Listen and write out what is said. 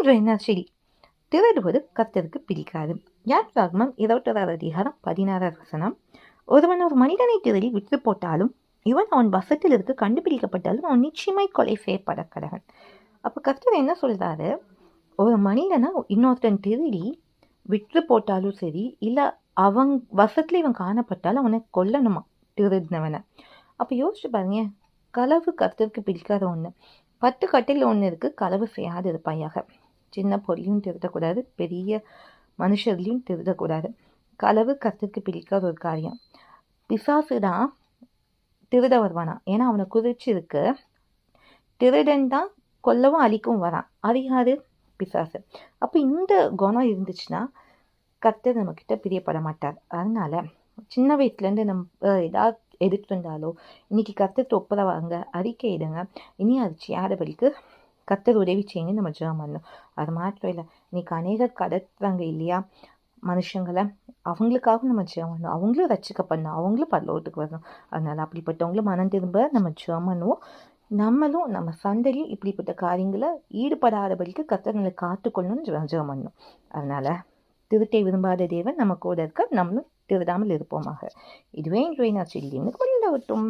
இதுவே என்ன சரி திருடுவது கர்த்தருக்கு பிடிக்காது. யாத்ராகமம் இருபத்தொராவது அதிகாரம் பதினாறாவது வசனம். ஒருவன் ஒரு மனிதனை திருடி விற்று போட்டாலும் இவன் அவன் வசத்தில் இருந்து கண்டுபிடிக்கப்பட்டாலும் அவன் நிச்சயமாய் கொலை செய்யப்பட கடகன் அப்போ கர்த்தர் என்ன சொல்கிறாரு ஒரு மனிதனை இன்னொருத்தன் திருடி விற்று போட்டாலும் சரி இல்லை அவன் வசத்தில் இவன் காணப்பட்டாலும் அவனை கொல்லணுமா? திருடினவனை அப்போ யோசிச்சு பாருங்க களவு கர்த்தருக்கு பிடிக்காத ஒன்று பத்து கட்டில் ஒன்று இருக்குது களவு செய்யாது இருப்பாயாக சின்ன பொருளையும் திருடக்கூடாது பெரிய மனுஷர்களையும் திருடக்கூடாது. களவு கர்த்தருக்கு பிடிக்காத ஒரு காரியம். பிசாசு தான் திருட வருவானா? ஏன்னா அவனை குறிச்சிருக்கு திருடன் தான் கொல்லவும் அழிக்கவும் வரான். அது யாரு? பிசாசு. அப்போ இந்த குணம் இருந்துச்சுன்னா கர்த்தர் நம்மக்கிட்ட பிரியப்பட மாட்டார். அதனால சின்ன வயசுலேருந்து நம்ம ஏதாவது எடுத்துட்டு வந்தாலோ இன்னைக்கு கர்த்தர் ஒப்புரவாங்க அறிக்கை இடுங்க இனி அது செய்யாதபடிக்கு கத்தர் உதவி செய்யுங்க நம்ம ஜெபம் பண்ணணும். அது மாத்திரம் இல்லை இன்னைக்கு அநேகர் கடத்துறாங்க இல்லையா? மனுஷங்களை அவங்களுக்காக நம்ம ஜெபம் பண்ணணும். அவங்களும் ரசிக்கப்படணும் அவங்களும் பரலோகத்துக்கு வரணும். அதனால் அப்படிப்பட்டவங்களும் மனம் திரும்ப நம்ம ஜெபம் பண்ணுவோம். நம்மளும் நம்ம சந்ததியும் இப்படிப்பட்ட காரியங்களை ஈடுபடாதபடிக்கு கத்தர்களை காத்துக்கொள்ளணும்னு ஜெபம் பண்ணணும். அதனால் திருட்டை விரும்பாத தேவன் நம்ம கூட இருக்க நம்மளும் திருடாமல் இருப்போமாக. இதுவே இன்றைய நான் சொல்லி கொண்டாகட்டும்